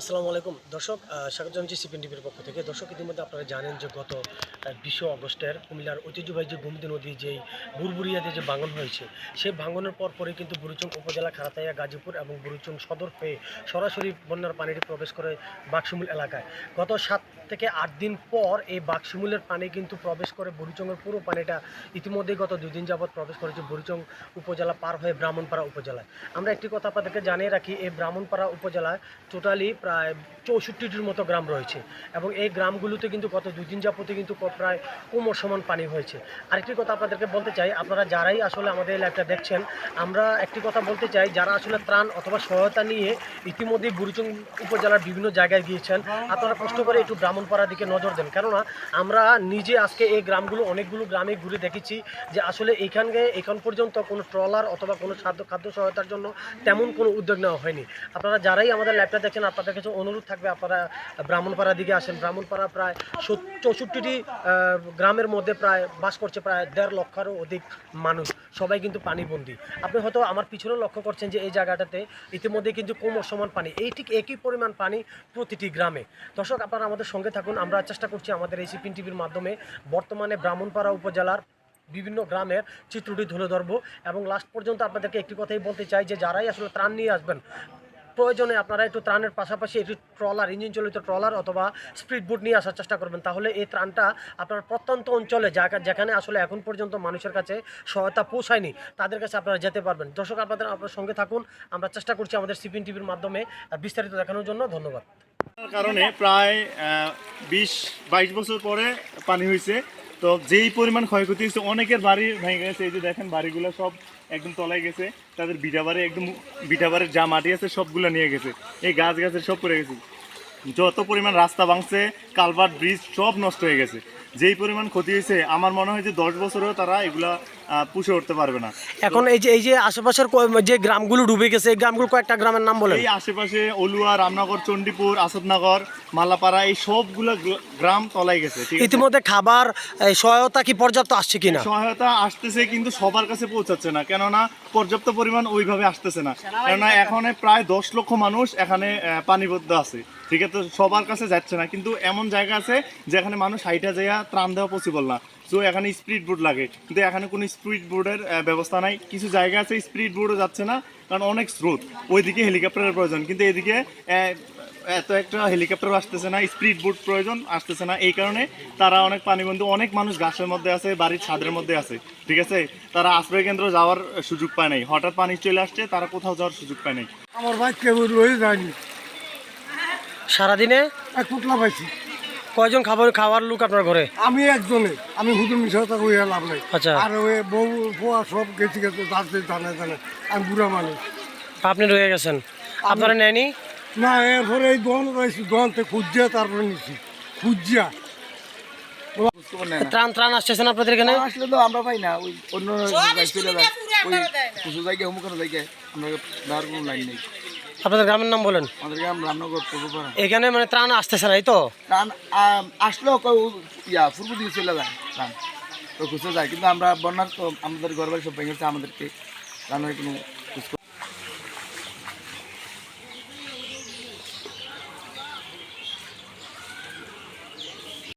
আসসালামু আলাইকুম। দর্শক স্বাগত জানাচ্ছি সিপিএন টিভির পক্ষ থেকে। দর্শক, ইতিমধ্যে আপনারা জানেন যে গত বিশে অগস্টের কুমিল্লার ঐতিহ্যবাহী যে গোমতী নদী, যেই বুরবুরিয়াতে যে ভাঙন হয়েছে, সেই ভাঙনের পর পরে কিন্তু বুরুচং উপজেলা খারাতাইয়া, গাজীপুর এবং বুরুচং সদর হয়ে সরাসরি বন্যার পানিটি প্রবেশ করে বাক্সিমুল এলাকায়। গত সাত থেকে আট দিন পর এই বাক্সিমুলের পানি কিন্তু প্রবেশ করে বুড়িচংয়ের পুরো পানিটা ইতিমধ্যেই গত দুই দিন যাবৎ প্রবেশ করেছে বুড়িচং উপজেলা পার হয়ে ব্রাহ্মণপাড়া উপজেলায়। আমরা একটি কথা আপনাদেরকে জানিয়ে রাখি, এই ব্রাহ্মণপাড়া উপজেলায় টোটালি প্রায় চৌষট্টিটির মতো গ্রাম রয়েছে এবং এই গ্রামগুলোতে কিন্তু গত দুই দিন যাবতে কিন্তু প্রায় কোমর সমান পানি হয়েছে। আরেকটি কথা আপনাদেরকে বলতে চাই, আপনারা যারাই আসলে আমাদের এই লাইভটা দেখছেন, আমরা একটি কথা বলতে চাই, যারা আসলে ত্রাণ অথবা সহায়তা নিয়ে ইতিমধ্যেই বুড়িচং উপজেলার বিভিন্ন জায়গায় গিয়েছেন, আপনারা কষ্ট করে একটু ব্রাহ্মণপাড়ার দিকে নজর দেন। কেননা, আমরা নিজে আজকে এই গ্রামগুলো, অনেকগুলো গ্রামে ঘুরে দেখেছি যে আসলে এইখানকে এখান পর্যন্ত কোনো ট্রলার অথবা কোনো খাদ্য খাদ্য সহায়তার জন্য তেমন কোনো উদ্যোগ নেওয়া হয়নি। আপনারা যারাই আমাদের ল্যাবটা দেখছেন আপনাদের কাছে অনুরোধ থাকবে, আপনারা ব্রাহ্মণপাড়ার দিকে আসেন। ব্রাহ্মণপাড়া প্রায় চৌষট্টিটি গ্রামের মধ্যে প্রায় বাস করছে প্রায় দেড় লক্ষেরও অধিক মানুষ। সবাই কিন্তু পানিবন্দী। আপনি হয়তো আমার পিছনে লক্ষ্য করছেন যে এই জায়গাটাতে ইতিমধ্যে কিন্তু কোমর সমান পানি। এই ঠিক একই পরিমাণ পানি প্রতিটি গ্রামে। দর্শক, আপনারা আমাদের সঙ্গে থাকুন। আমরা চেষ্টা করছি আমাদের এই সিপিন টিভির মাধ্যমে বর্তমানে ব্রাহ্মণপাড়া উপজেলার বিভিন্ন গ্রামের চিত্রটি তুলে ধরবো। এবং লাস্ট পর্যন্ত আপনাদেরকে একটি কথাই বলতে চাই যে, যারাই আসলে ত্রাণ নিয়ে আসবেন প্রয়োজনে আপনারা একটু ত্রাণের পাশাপাশি একটু ট্রলার, ইঞ্জিন চালিত ট্রলার অথবা স্পিড বোট নিয়ে আসার চেষ্টা করবেন। তাহলে এই ত্রাণটা আপনার প্রত্যন্ত অঞ্চলে যেখানে আসলে এখন পর্যন্ত মানুষের কাছে সহায়তা পৌঁছায়নি, তাদের কাছে আপনারা যেতে পারবেন। দর্শক, আপনাদের আপনার সঙ্গে থাকুন। আমরা চেষ্টা করছি আমাদের সিপিএন টিভির মাধ্যমে বিস্তারিত দেখানোর জন্য। ধন্যবাদ। কারণে প্রায় বিশ, বাইশ বছর পরে পানি হয়েছে তো যেই পরিমাণ ক্ষয়ক্ষতি হয়েছে অনেকের বাড়ি ভেঙে গেছে। এই যে দেখেন, বাড়িগুলো সব একদম তলায় গেছে, তাদের বিটাবারে একদম বিটাবারে যা মাটি আছে সবগুলো নিয়ে গেছে। এই গাছ গাছের সব পড়ে গেছে। যত পরিমাণ রাস্তা ভাঙছে, কালভার্ট, ব্রিজ সব নষ্ট হয়ে গেছে। যেই পরিমাণ ক্ষতি হয়েছে, আমার মনে হয় যে দশ বছরেও তারা এগুলা পুষে উঠতে পারবে না। এখন এই যে এই যে আশেপাশের যে গ্রামগুলো ডুবে গেছে এই গ্রামগুলো কয়েকটা গ্রামের নাম বলেন। এই আশেপাশে অলুয়া রামনগর চণ্ডীপুর আসাদনগর মালাপাড়া এই সবগুলো গ্রাম তলায় গেছে ইতিমধ্যে খাবার সহায়তা কি পর্যাপ্ত আসছে কিনা? সহায়তা আসতেছে কিন্তু সবার কাছে পৌঁছাচ্ছে না কেননা পর্যাপ্ত পরিমাণ ওইভাবে আসতেছে না। কেননা এখানে প্রায় দশ লক্ষ মানুষ এখানে আহ, পানিবদ্ধ আছে ঠিক আছে? সবার কাছে যাচ্ছে না কিন্তু এমন জায়গা আছে যেখানে মানুষ হাইটা যাইয়া ত্রাণ দেওয়া পসিবল না। তো এখানে স্পিড বোর্ড লাগে। কিন্তু এখানে কোনো স্পিড বোর্ডের ব্যবস্থা নাই। কিছু জায়গা আছে স্পিড বোর্ডও যাচ্ছে না কারণ অনেক স্রোত। ওইদিকে হেলিকপ্টারের প্রয়োজন। কিন্তু এদিকে এত একটা হেলিকপ্টার আসতেছে না স্পিড বোট প্রয়োজন আসতেছে না। এই কারণে তারা অনেক পানিবন্ধু অনেক মানুষ গাছের মধ্যে আছে বাড়ির ছাদের মধ্যে আছে। ঠিক আছে? তারা আশ্রয় কেন্দ্র যাওয়ার সুযোগ পায় নাই। হঠাৎ পানি চলে আসছে তারা কোথাও যাওয়ার সুযোগ পায় নাই। আমার ভাই কেউ রয়ে যায়নি। সারাদিনে? এক পুতলা পাইছি। কয়জন খাবার খাওয়ার লোক আপনার ঘরে? আমি একজনে। আমি হুজুর মিশাতা কইয়া লাভ নাই। আচ্ছা। আর ওই বউ ফোয়া সব গেছি গেছে যাচ্ছে জানে জানে। আমি বুড়া মানুষ। আপনি রয়ে গেছেন। আপনারা নেয়নি? না এরপরে এই দোকান রয়েছি দোকানতে খুঁজিয়া তারপরে নিছি। খুঁজিয়া। ত্রাণ ত্রাণ আসতেছেন আপনাদের এখানে? আসলে তো আমরা পাই না। ওই অন্য জায়গায় চলে যায়। ওই কিছু জায়গায় অমুক জায়গায়। আমরা কোনো লাইন নেই। আপনাদের গ্রামের নাম বলেন? আমাদের গ্রাম রামনগর পূর্বপাড়া। এখানে মানে ত্রাণ আসতেছে না এই তো? ত্রাণ আসলেও ইয়া পূর্ব দিকে চলে যায় ত্রাণ। তো খুঁজতে যায় কিন্তু আমরা বন্যার তো আমাদের ঘর বাড়ি সব ভেঙেছে গেছে আমাদেরকে ত্রাণের কোনো